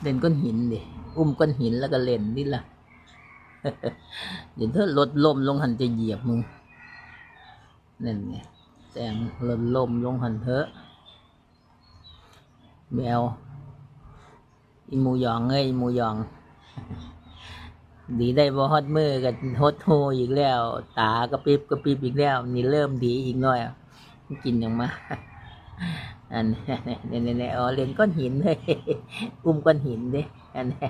เล่นก้อนหินดิอุ้มก้อนหินแล้วก็เล่นนี่ล่ะเดี๋ยวเธอรถล่มลงหันจะเหยียบมึงนั่นไงแจงรถล่มลงหันเถอะแมวอีมูยองเอ้ยอีหมูยอง ดีได้บ่ฮอดมือกันฮอดโฮอีกแล้ว ตากระพริบกระพริบอีกแล้ว นี่เริ่มดีอีกหน่อยกินอย่างมา อันนี้เนี่ยเนี่ยเนี่ยอ๋อเล่นก้อนหินเลยอุ้มก้อนหินดิอันนี้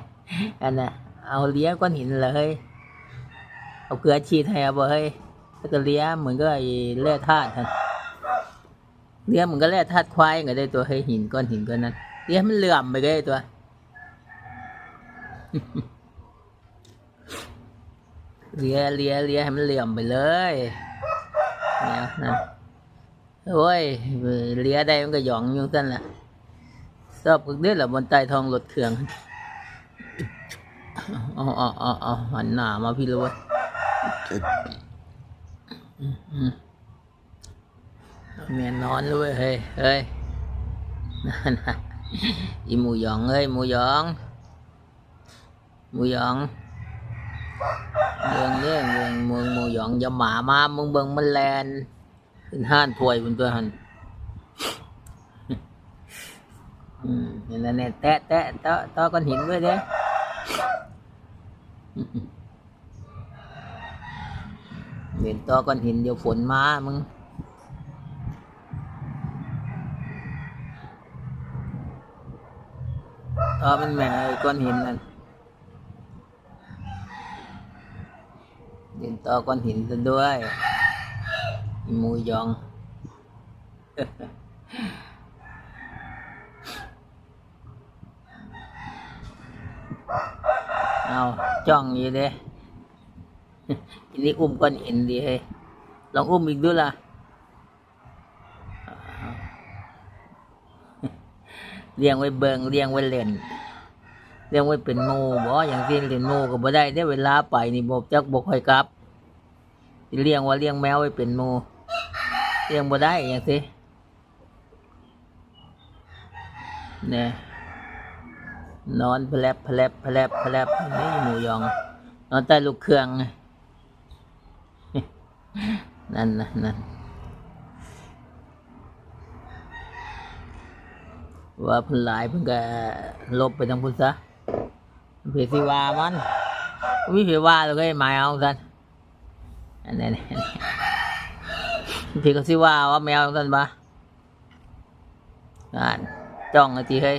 อันน่ะเอาเลี้ยก้อนหินเลยเอาเกลือฉีดให้เอาเฮ้ยแล้วก็เลี้ยเหมือนก็ไอ้แร่ธาตุหั่นเลี้ยเหมือนก็แร่ธาตุควายก็ได้ตัวเฮ้หินก้อนหินก้อนนั้นเลี้ยมันเหลื่อมไปก็ได้ตัวเลี้ยเลี้ยเลี้ยให้มันเหลี่ยมไปเลยเนี่ยนะ โอ้ยเลี้ยได้มันก็หยองอยู่กันละชอบกันเด้อละบนใต้ทองรถเครื่องเอ๋อาเอ๋อาเอ๋หันหน้ามาพี่เลยเว้ยอืมแม่นอนเลยเฮ้ยเฮ้ยนั่นอีหมูหยองเอ้ยหมูหยองหมูหยองเมืองเนี่ยเมืองเมืองหมูหยองอยาหมามามึงเบิ่งมันแลน ขึ้นห้านถวยบนตัวหันอืมนี่นแหละเนี่ยแตะแตะต่อต่อก้อนหินไว้เด้เห็นตอก้อนหินเดี๋ยวฝนมามึงต่อมันแม่ก้อนหินนั่นเดินตอก้อนหินซะด้วย หมูยองเอาจ้องอยู่เด้ทีนี้อุ้มก้อนหินดีเฮ้ยลองอุ้มอีกด้วยล่ะเลี้ยงไว้เบิงเลี้ยงไว้เล่นเลี้ยงไว้เป็นโมบ่อย่างที่เล่นโมก็บ่ได้ได้เวลาไปนี่บ่จักบ่ค่อยกลับเลี้ยงว่าเลี้ยงแมวไว้เป็นโม ยงบ่ได้อย่างที่เนี่ยนอนแผลบแผลบแผลบแผลบนี่หมูยอง นอนใต้ลูกเครื่อง นั่นนะนั่นว่าเพิ่นหลายเพิ่นก็ลบไปทางพุทธะเพสิว่ามันวิเพว่าแล้วก็ให้มายเอากันอันนี้น พี่ก็สิว่าว่าแมวกันปะอ่านจ้องไอ้ทีเฮ้ย